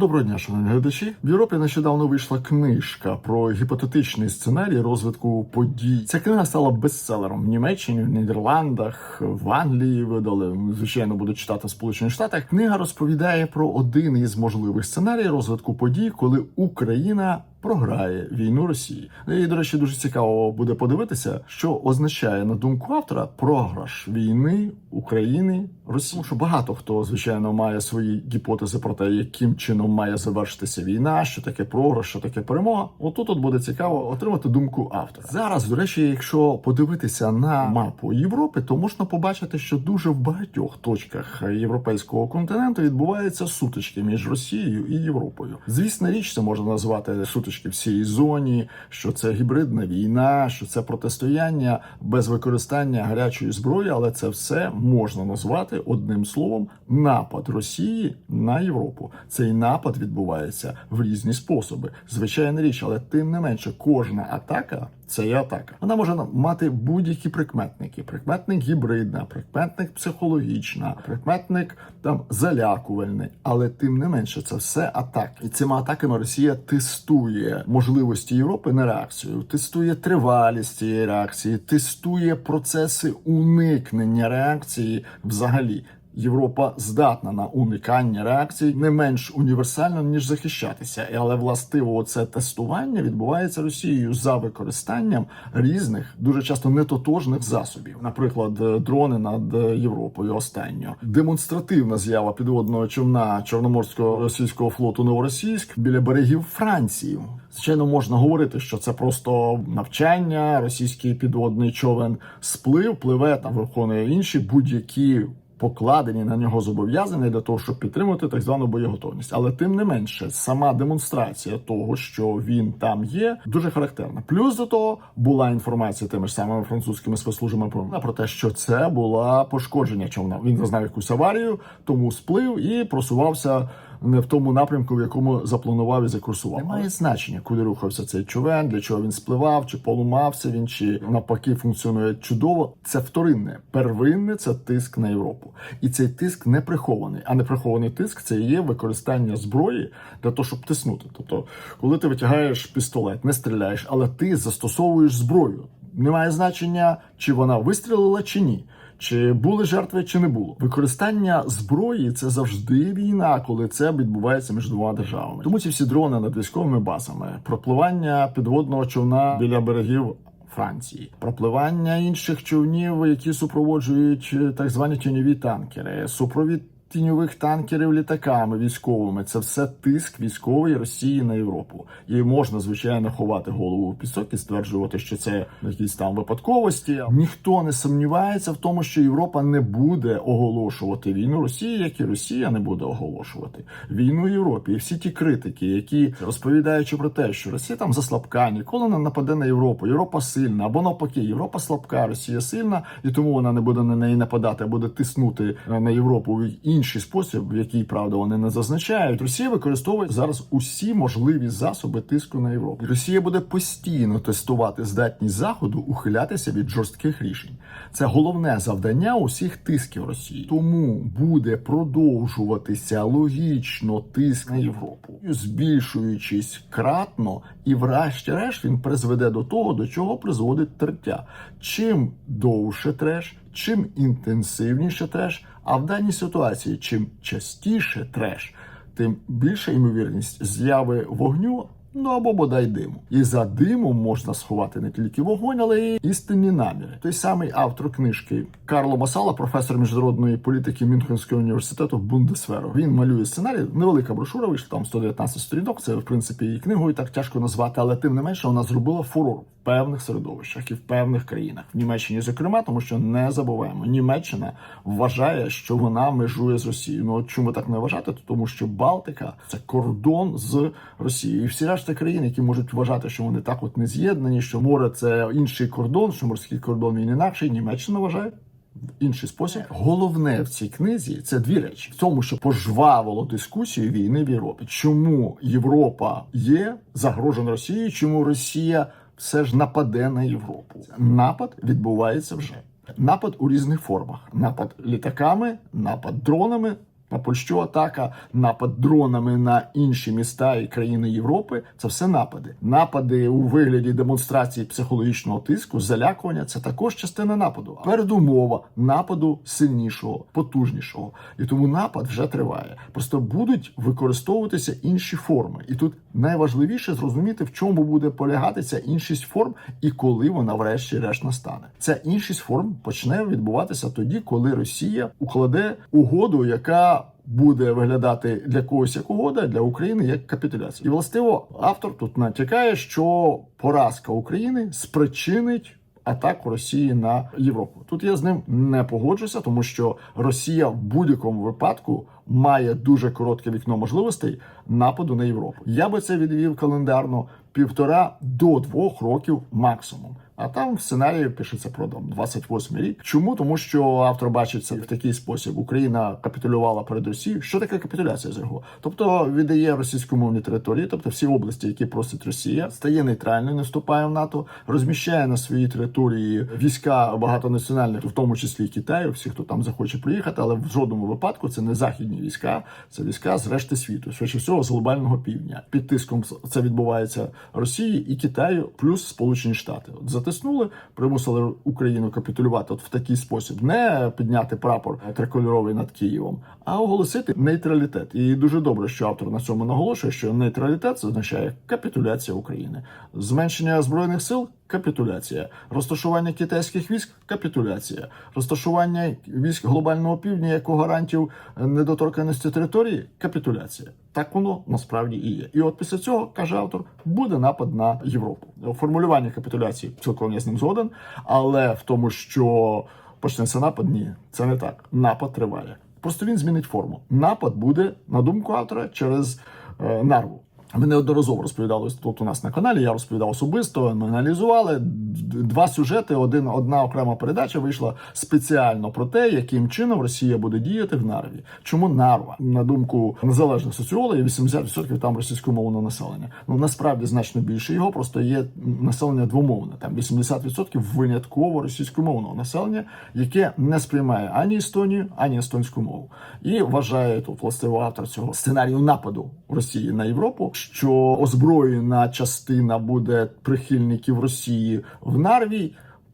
Доброго дня, шановні глядачі. В Європі нещодавно вийшла книжка про гіпотетичний сценарій розвитку подій. Ця книга стала бестселером в Німеччині, в Нідерландах, в Англії видали. Звичайно, будуть читати в Сполучених Штатах. Книга розповідає про один із можливих сценарій розвитку подій, коли Україна. Програє війну Росії. І, до речі, дуже цікаво буде подивитися, що означає на думку автора програш війни України Росії. Тому що багато хто звичайно має свої гіпотези про те, яким чином має завершитися війна, що таке програш, що таке перемога. Отут от буде цікаво отримати думку автора. Зараз, до речі, якщо подивитися на мапу Європи, то можна побачити, що дуже в багатьох точках європейського континенту відбуваються сутички між Росією і Європою. Звісно, річ це можна назвати сутички в всій зоні, що це гібридна війна, що це протистояння без використання гарячої зброї, але це все можна назвати одним словом напад Росії на Європу. Цей напад відбувається в різні способи. Звичайна річ, але тим не менше, кожна атака. Це є атака. Вона може мати будь-які прикметники: прикметник гібридна, прикметник психологічна, прикметник там залякувальний. Але тим не менше, це все атаки. І цими атаками Росія тестує можливості Європи на реакцію, тестує тривалість цієї реакції, тестує процеси уникнення реакції взагалі. Європа здатна на уникання реакцій не менш універсально ніж захищатися, але властиво це тестування відбувається Росією за використанням різних, дуже часто нетотожних засобів, наприклад, дрони над Європою. Останньо демонстративна з'ява підводного човна Чорноморського російського флоту Новоросійськ біля берегів Франції. Звичайно, можна говорити, що це просто навчання. Російський підводний човен сплив, пливе там, виконує інші будь-які покладені на нього зобов'язання для того, щоб підтримувати так звану боєготовність. Але тим не менше, сама демонстрація того, що він там є, дуже характерна. Плюс до того була інформація тими ж самими французькими спецслужбами про, те, що це була пошкодження човна. Він зазнав якусь аварію, тому сплив і просувався. Не в тому напрямку, в якому запланував і закурсував. Немає значення, куди рухався цей човен, для чого він спливав, чи полумався він, чи навпаки функціонує чудово. Це вторинне, первинне це тиск на Європу, і цей тиск не прихований. А не прихований тиск це є використання зброї для того, щоб тиснути. Тобто, коли ти витягаєш пістолет, не стріляєш, але ти застосовуєш зброю. Немає значення, чи вона вистрілила, чи ні. Чи були жертви, чи не було використання зброї це завжди війна, коли це відбувається між двома державами. Тому ці всі дрони над військовими базами, пропливання підводного човна біля берегів. Франції пропливання інших човнів, які супроводжують так звані тіньові танкери, супровід тіньових танкерів літаками військовими. Це все тиск військової Росії на Європу. І можна звичайно ховати голову в пісок і стверджувати, що це якісь там випадковості. Ніхто не сумнівається в тому, що Європа не буде оголошувати війну Росії, як і Росія не буде оголошувати війну Європі. І всі ті критики, які розповідаючи про те, що Росія там заслабка, ніколи не нападе на Європу. Європа сильна або навпаки, Європа слабка, Росія сильна, і тому вона не буде на неї нападати, а буде тиснути на Європу в інший спосіб, в який правда вони не зазначають. Росія використовує зараз усі можливі засоби тиску на Європу. Росія буде постійно тестувати здатність заходу ухилятися від жорстких рішень. Це головне завдання усіх тисків Росії. Тому буде продовжуватися логічно тиск на Європу, збільшуючись кратно, і врешті-решт він призведе до того, до чого призводить тертя. Чим довше треш, чим інтенсивніше треш, а в даній ситуації, чим частіше треш, тим більша ймовірність з'яви вогню. Ну або бодай диму. І за димом можна сховати не тільки вогонь, але й істинні наміри. Той самий автор книжки Карло Масала, професор міжнародної політики Мюнхенського університету Бундесверу. Він малює сценарій. Невелика брошура вийшла там 119 сторінок. Це в принципі і книгою так тяжко назвати, але тим не менше вона зробила фурор певних середовищах і в певних країнах, в Німеччині, зокрема, тому що не забуваємо, Німеччина вважає, що вона межує з Росією. Ну чому так не вважати? Тому що Балтика це кордон з Росією, і всі решта країн, які можуть вважати, що вони так от не з'єднані, що море це інший кордон, що морський кордон він інакший. Німеччина вважає. В інший спосіб головне в цій книзі це дві речі: в тому, що пожвавило дискусію війни в Європі. Чому Європа є загрожена Росією? Чому Росія все ж нападе на Європу? Напад відбувається вже. Напад у різних формах: напад літаками, напад дронами. На Польщу атака, напад дронами на інші міста і країни Європи це все напади. Напади у вигляді демонстрації психологічного тиску, залякування це також частина нападу. Передумова нападу сильнішого, потужнішого. І тому напад вже триває. Просто будуть використовуватися інші форми. І тут найважливіше зрозуміти, в чому буде полягати ця іншість форм і коли вона, врешті-решт, настане. Ця іншість форм почне відбуватися тоді, коли Росія укладе угоду, яка буде виглядати для когось як угода, для України як капітуляція. І властиво автор тут натякає, що поразка України спричинить. Атаку Росії на Європу тут я з ним не погоджуся, тому що Росія в будь-якому випадку має дуже коротке вікно можливостей нападу на Європу. Я би це відвів календарно півтора до двох років максимум. А там в сценарії пишеться про там 28 рік. Чому? Тому що автор бачить це в такий спосіб: Україна капітулювала перед Росією. Що таке капітуляція з його? Тобто віддає російськомовні території, тобто всі області, які просить Росія, стає нейтральною, не вступає в НАТО, розміщає на своїй території війська багатонаціональних, в тому числі Китаю, всі, хто там захоче приїхати, але в жодному випадку це не західні війська, це війська з решти світу, швидше всього з глобального півдня. Під тиском це відбувається Росії і Китаю, плюс Сполучені Штати. От затиснули, примусили Україну капітулювати от в такий спосіб, не підняти прапор трикольоровий над Києвом, а оголосити нейтралітет. І дуже добре, що автор на цьому наголошує, що нейтралітет означає капітуляція України, зменшення збройних сил. Капітуляція, розташування китайських військ капітуляція, розташування військ глобального півдня як гарантів недоторканості території капітуляція. Так воно насправді і є. І от після цього каже автор, буде напад на Європу. Формулювання капітуляції цілком я з ним згоден, але в тому, що почнеться напад, ні, це не так. Напад триває. Просто він змінить форму. Напад буде, на думку автора, через е, нарву. Ми неодноразово розповідали тут у нас на каналі. Я розповідав особисто. Ми аналізували два сюжети. Один одна окрема передача вийшла спеціально про те, яким чином Росія буде діяти в Нарві. Чому Нарва, на думку незалежних соціологів, 80% там російськомовного населення. Ну насправді значно більше його просто є населення двомовне. Там 80% винятково російськомовного населення, яке не сприймає ані Естонію, ані естонську мову, і вважає тут властиво автор цього сценарію нападу Росії на Європу що озброєна частина буде прихильників Росії в Нарві,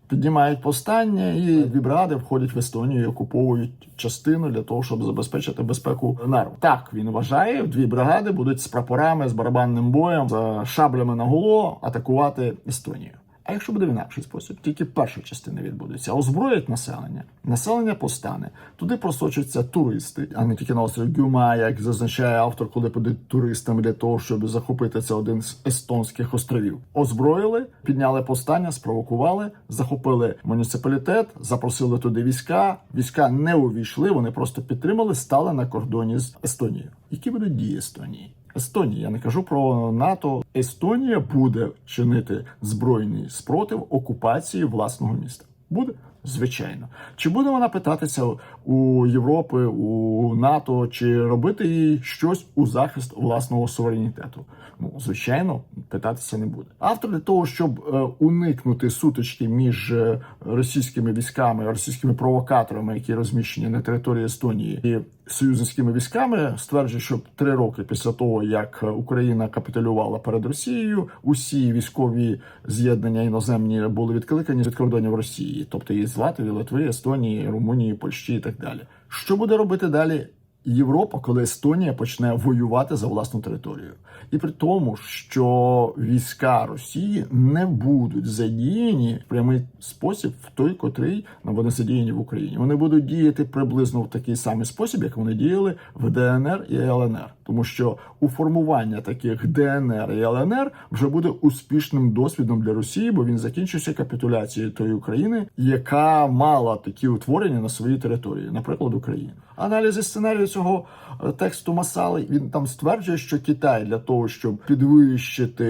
піднімають повстання, і дві бригади входять в Естонію і окуповують частину для того, щоб забезпечити безпеку Нарву. Так він вважає, дві бригади будуть з прапорами, з барабанним боєм, з шаблями на голо атакувати Естонію. А якщо буде в інакший спосіб, тільки перша частина відбудеться. Озброять населення, населення постане. Туди просочаться туристи, а не тільки на острів Гюма, як зазначає автор, коли підуть туристами для того, щоб захопити це один з естонських островів. Озброїли, підняли повстання, спровокували, захопили муніципалітет, запросили туди війська. Війська не увійшли, вони просто підтримали, стали на кордоні з Естонією. Які будуть дії Естонії? Естонія, я не кажу про НАТО. Естонія буде чинити збройний спротив окупації власного міста. Буде звичайно. Чи буде вона питатися у Європи, у НАТО, чи робити їй щось у захист власного суверенітету? Ну звичайно, питатися не буде. Автор для того, щоб е, уникнути сутички між е, російськими військами, російськими провокаторами, які розміщені на території Естонії, і союзницькими військами, стверджує, що три роки після того, як Україна капітулювала перед Росією, усі військові з'єднання іноземні були відкликані від кордонів Росії, тобто із Латвії, Литви, Естонії, Румунії, Польщі і так далі. Що буде робити далі? Європа, коли Естонія почне воювати за власну територію, і при тому, що війська Росії не будуть задіяні в прямий спосіб в той, котрий вони задіяні в Україні. Вони будуть діяти приблизно в такий самий спосіб, як вони діяли в ДНР і ЛНР, тому що у формування таких ДНР і ЛНР вже буде успішним досвідом для Росії, бо він закінчився капітуляцією тої України, яка мала такі утворення на своїй території, наприклад, України. Аналізи сценарію цього е, тексту Масали він там стверджує, що Китай для того, щоб підвищити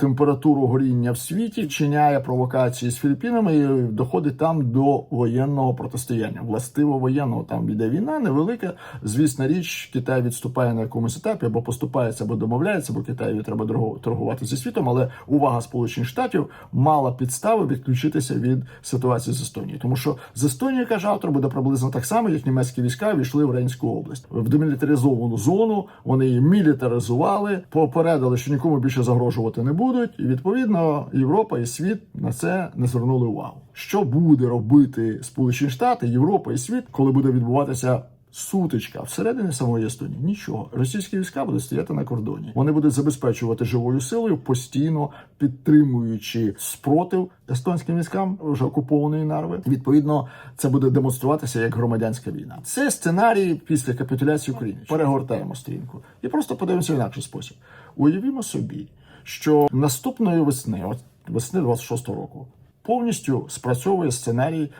температуру горіння в світі, вчиняє провокації з Філіппінами і доходить там до воєнного протистояння. Властиво воєнного там йде війна, невелика. Звісна річ, Китай відступає на якомусь етапі, або поступається, або домовляється, бо Китаю треба торгувати зі світом. Але увага Сполучених Штатів мала підстави відключитися від ситуації з Естонією, тому що з Естонією, каже автор, буде приблизно так само, як німецькі війська зайшли в Рейнську область в демілітаризовану зону. Вони її мілітаризували, попередили, що нікому більше загрожувати не будуть. І відповідно Європа і світ на це не звернули увагу. Що буде робити Сполучені Штати, Європа і світ, коли буде відбуватися? Сутичка всередині самої Естонії нічого. Російські війська будуть стояти на кордоні. Вони будуть забезпечувати живою силою, постійно підтримуючи спротив естонським військам вже окупованої нарви. Відповідно, це буде демонструватися як громадянська війна. Це сценарій після капітуляції України. Перегортаємо сторінку і просто подивимося в інакший спосіб. Уявімо собі, що наступної весни, от весни 26-го року, повністю спрацьовує сценарій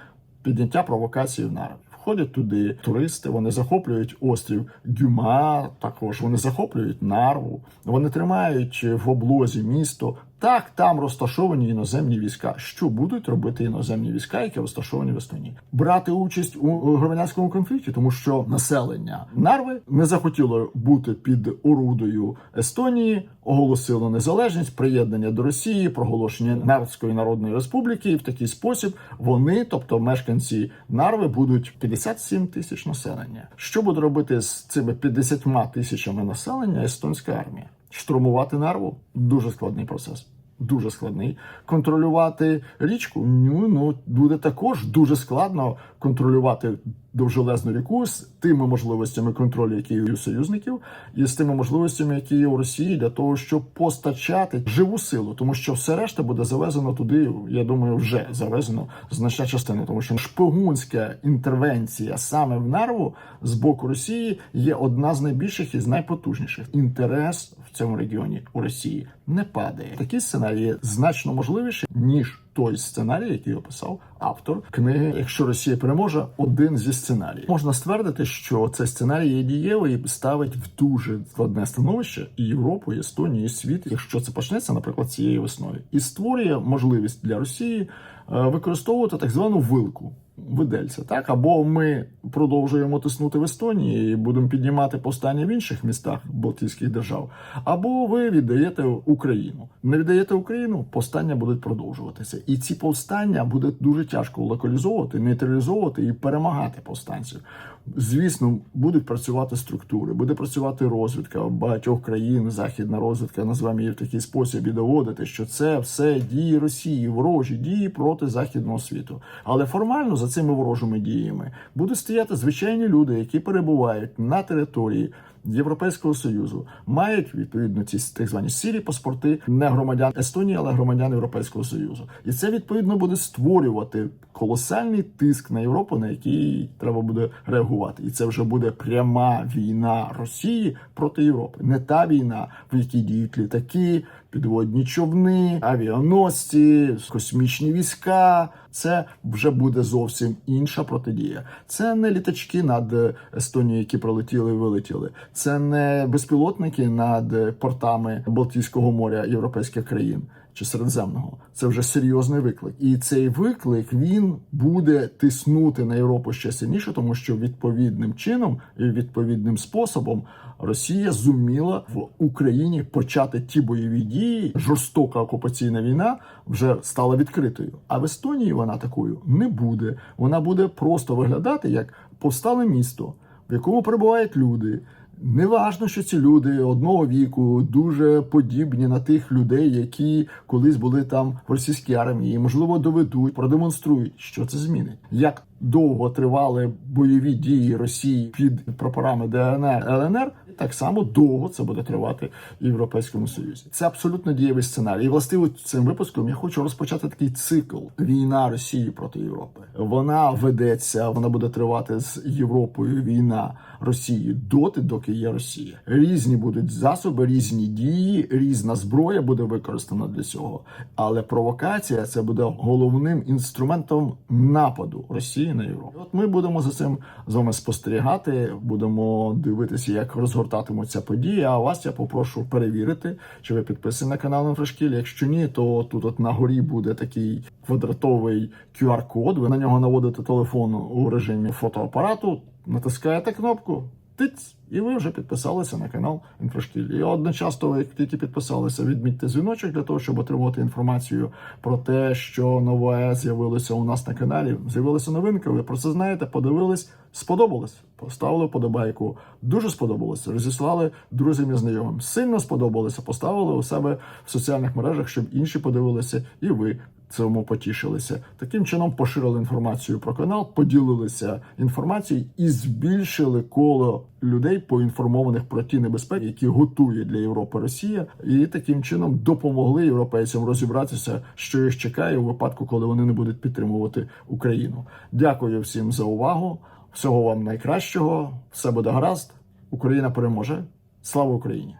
підняття провокації в нарві. Входять туди туристи, вони захоплюють острів Дюма. Також вони захоплюють нарву. Вони тримають в облозі місто. Так, там розташовані іноземні війська. Що будуть робити іноземні війська, які розташовані в Естонії? Брати участь у громадянському конфлікті, тому що населення Нарви не захотіло бути під орудою Естонії, оголосило незалежність, приєднання до Росії, проголошення Нарвської народної республіки. І в такий спосіб вони, тобто мешканці Нарви, будуть 57 тисяч населення. Що буде робити з цими 50 тисячами населення естонська армія? Штурмувати нарву дуже складний процес. Дуже складний. Контролювати річку ну, ну буде також дуже складно контролювати довжелезну ріку з тими можливостями контролю, які є у союзників, і з тими можливостями, які є у Росії, для того, щоб постачати живу силу, тому що все решта буде завезено туди. Я думаю, вже завезено значна частина, тому що шпигунська інтервенція саме в нарву з боку Росії є одна з найбільших і з найпотужніших. Інтерес в цьому регіоні у Росії не падає. Такі сценарії значно можливіші ніж той сценарій, який описав автор книги. Якщо Росія переможе, один зі сценаріїв можна ствердити, що цей сценарій є дієвий і ставить в дуже складне становище і Європу, і Естонію, і світ, якщо це почнеться, наприклад, цією весною, і створює можливість для Росії е, використовувати так звану вилку. Видельця, так або ми продовжуємо тиснути в Естонії і будемо піднімати повстання в інших містах Балтійських держав, або ви віддаєте Україну. Не віддаєте Україну, повстання будуть продовжуватися, і ці повстання буде дуже тяжко локалізовувати, нейтралізовувати і перемагати повстанців. Звісно, будуть працювати структури, буде працювати розвідка багатьох країн, західна розвідка, називаємо її в такий спосіб і доводити, що це все дії Росії, ворожі дії проти західного світу. Але формально за цими ворожими діями будуть стояти звичайні люди, які перебувають на території. Європейського союзу мають відповідно ці так звані сірі паспорти не громадян Естонії, але громадян Європейського союзу, і це відповідно буде створювати колосальний тиск на Європу, на який треба буде реагувати, і це вже буде пряма війна Росії проти Європи, не та війна, в якій діють літаки, підводні човни, авіаносці, космічні війська. Це вже буде зовсім інша протидія. Це не літачки над Естонією, які пролетіли і вилетіли. Це не безпілотники над портами Балтійського моря європейських країн чи Середземного. Це вже серйозний виклик, і цей виклик він буде тиснути на Європу ще сильніше, тому що відповідним чином і відповідним способом Росія зуміла в Україні почати ті бойові дії. Жорстока окупаційна війна вже стала відкритою. А в Естонії вона такою не буде. Вона буде просто виглядати як повстале місто, в якому перебувають люди. Неважно, що ці люди одного віку дуже подібні на тих людей, які колись були там в російській армії, можливо, доведуть, продемонструють, що це змінить. Як довго тривали бойові дії Росії під прапорами ДНР ЛНР, так само довго це буде тривати в Європейському Союзі. Це абсолютно дієвий сценарій. І властиво цим випуском я хочу розпочати такий цикл війна Росії проти Європи. Вона ведеться, вона буде тривати з Європою. Війна Росії доти, доки є Росія. Різні будуть засоби, різні дії, різна зброя буде використана для цього. Але провокація це буде головним інструментом нападу Росії на Європу. От ми будемо за цим з вами спостерігати, будемо дивитися, як розгортатимуться події. А вас я попрошу перевірити, чи ви підписані на канал Інфрашкіль. Якщо ні, то тут от на горі буде такий квадратовий QR-код. Ви на нього наводите телефон у режимі фотоапарату, натискаєте кнопку. Тиць І ви вже підписалися на канал Інфошкіль. І одночасно, як тільки підписалися, відмітьте дзвіночок для того, щоб отримувати інформацію про те, що нове з'явилося у нас на каналі. З'явилися новинки. Ви про це знаєте, подивились, сподобалось. Поставили вподобайку. Дуже сподобалося. Розіслали друзям і знайомим. Сильно сподобалося. Поставили у себе в соціальних мережах, щоб інші подивилися, і ви цьому потішилися. Таким чином поширили інформацію про канал, поділилися інформацією і збільшили коло людей, поінформованих про ті небезпеки, які готує для Європи Росія, і таким чином допомогли європейцям розібратися, що їх чекає у випадку, коли вони не будуть підтримувати Україну. Дякую всім за увагу. Всього вам найкращого. Все буде гаразд. Україна переможе. Слава Україні!